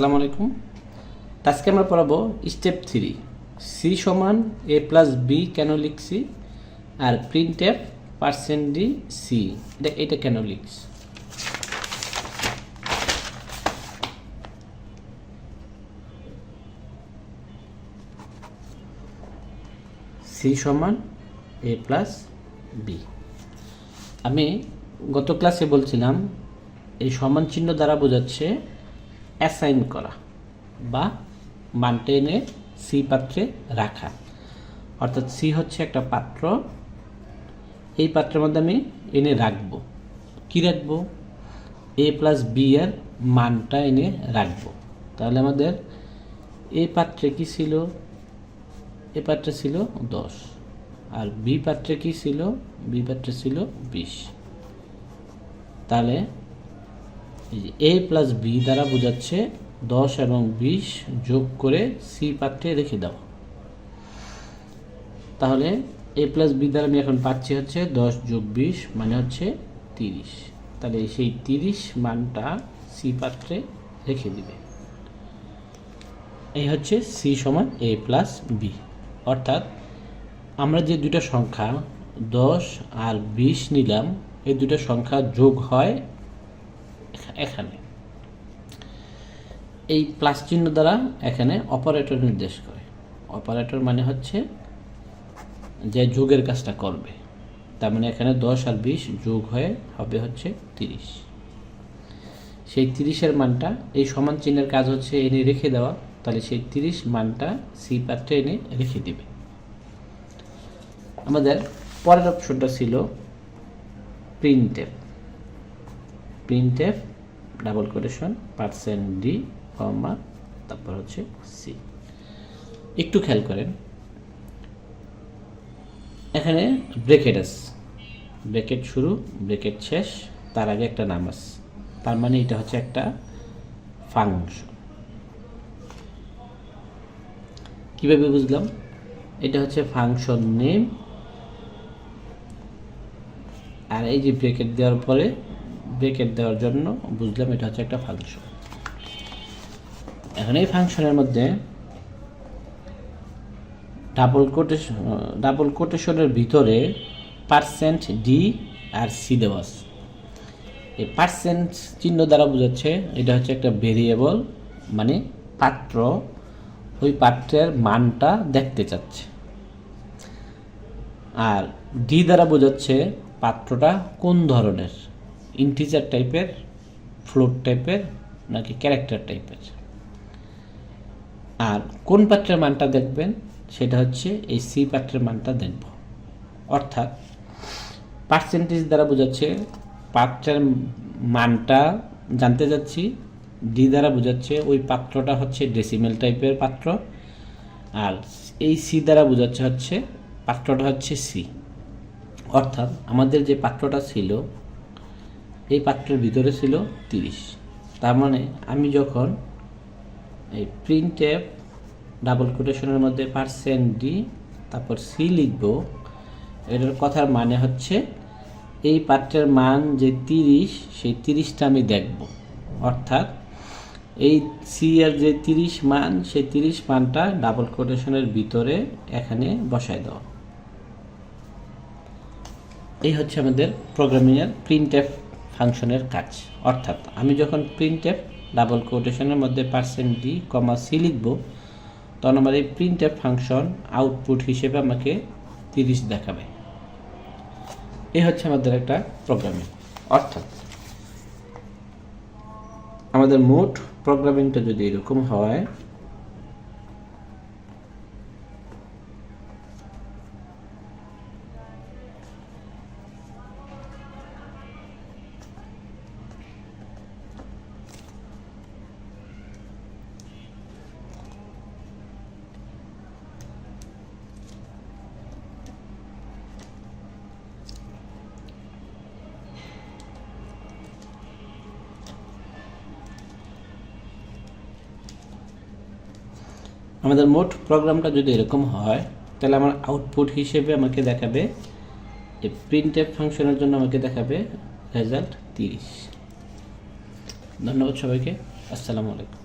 আসসালামু আলাইকুম। আজকে আমরা পড়াবো স্টেপ থ্রি সি সমান এ প্লাস বি কেন লিখছি আর print F percent D C এটা এটা কেন লিখছি? সি সমান এ প্লাস বি আমি গত ক্লাসে বলছিলাম, এই সমান চিহ্ন দ্বারা বোঝাচ্ছে অ্যাসাইন করা বা মানটা এনে সি পাত্রে রাখা। অর্থাৎ সি হচ্ছে একটা পাত্র। এই পাত্রের মধ্যে আমি এনে রাখব। কি রাখব? এ প্লাস বি এর মানটা এনে রাখব। তাহলে আমাদের এ পাত্রে কি ছিল? এ পাত্রে ছিল দশ। আর বি পাত্রে কি ছিল? বি পাত্রে ছিল বিশ। তাহলে এ প্লাস বি দ্বারা বোঝাচ্ছে দশ এবং বিশ যোগ করে সি পাত্রে রেখে দাও। তাহলে এ প্লাস বি দ্বারা আমি এখন পাচ্ছি হচ্ছে দশ যোগ বিশ মানে হচ্ছে তিরিশ। তাহলে সেই তিরিশ মানটা সি পাত্রে রেখে দিবে। এই হচ্ছে সি সমান এ প্লাস বি অর্থাৎ আমরা যে দুটো সংখ্যা দশ আর বিশ নিলাম, এই দুটো সংখ্যা যোগ হয় এখানে। এই প্লাস চিহ্ন দ্বারা এখানে অপারেটর নির্দেশ করে। অপারেটর মানে হচ্ছে যে যোগের কাজটা করবে। তার মানে এখানে দশ আর বিশ যোগ হয়ে হবে হচ্ছে তিরিশ। সেই তিরিশের মানটা, এই সমান চিহ্নের কাজ হচ্ছে এনে রেখে দেওয়া। তাহলে সেই তিরিশ মানটা সি পাত্রে এনে রেখে দিবে। আমাদের পরের অপশনটা ছিল printf printf double quotation percent D comma তারপর হচ্ছে সি একটু খেয়াল করেন। এখানে ব্রেকেট আছে। ব্রেকেট শুরু ব্রেকেট শেষ, তার আগে একটা নাম আছে। তার মানে এটা হচ্ছে একটা ফাংশন কীভাবে বুঝলাম? এটা হচ্ছে ফাংশন নেম আর এই যে ব্রেকেট দেওয়ার পরে ব্রেকেট দেওয়ার জন্য বুঝলাম এটা হচ্ছে একটা ফাংশন এখন এই ফাংশনের মধ্যে ডাবল কোটেশন ডাবল কোটেশনের ভিতরে পার্সেন্ট ডি আর সি দেওয়া আছে। এই পার্সেন্ট চিহ্ন দ্বারা বোঝাচ্ছে এটা হচ্ছে একটা ভেরিয়েবল মানে পাত্র। ওই পাত্রের মানটা দেখতে চাচ্ছে। আর ডি দ্বারা বোঝাচ্ছে পাত্রটা কোন ধরনের? ইন্টিজার টাইপের ফ্লোট টাইপের নাকি ক্যারেক্টার টাইপের আর কোন পাত্রের মানটা দেখবেন? সেটা হচ্ছে এই সি পাত্রের মানটা দেখব। অর্থাৎ পার্সেন্টেজ দ্বারা বোঝাচ্ছে পাত্রের মানটা জানতে যাচ্ছি ডি দ্বারা বোঝাচ্ছে ওই পাত্রটা হচ্ছে ডেসিমেল টাইপের পাত্র, আর এই সি দ্বারা বোঝাচ্ছে হচ্ছে, পাত্রটা হচ্ছে সি অর্থাৎ আমাদের যে পাত্রটা ছিল এই পাত্রের ভিতরে ছিল তিরিশ। তার মানে আমি যখন এই প্রিন্ট অ্যাপ ডাবল কোটেশনের মধ্যে পার্সেন্ট ডি তারপর সি লিখব, এটার কথার মানে হচ্ছে এই পাত্রের মান যে তিরিশ, সেই তিরিশটা আমি দেখব। অর্থাৎ এই সি এর যে তিরিশ মান, সেই তিরিশ মানটা ডাবল কোটেশনের ভিতরে এখানে বসায় দেওয়া। এই হচ্ছে আমাদের প্রোগ্রামিংয়ের প্রিন্ট এফ ফাংশনের কাজ। অর্থাৎ আমি যখন প্রিন্ট এফ ডাবল কোটেশনের মধ্যে পার্সেন্ট ডি কমা সি লিখব তখন আমার এই প্রিন্ট এফ ফাংশন আউটপুট হিসেবে আমাকে তিরিশ দেখাবে। এই হচ্ছে আমাদের একটা প্রোগ্রামিং অর্থাৎ আমাদের মোট প্রোগ্রামিংটা যদি এরকম হয় আমাদের মোট প্রোগ্রামটা যদি এরকম হয়, তাহলে আমার আউটপুট হিসেবে আমাকে দেখাবে প্রিন্ট এফ ফাংশনের জন্য আমাকে দেখাবে রেজাল্ট তিরিশ। ধন্যবাদ সবাইকে। আসসালামু আলাইকুম।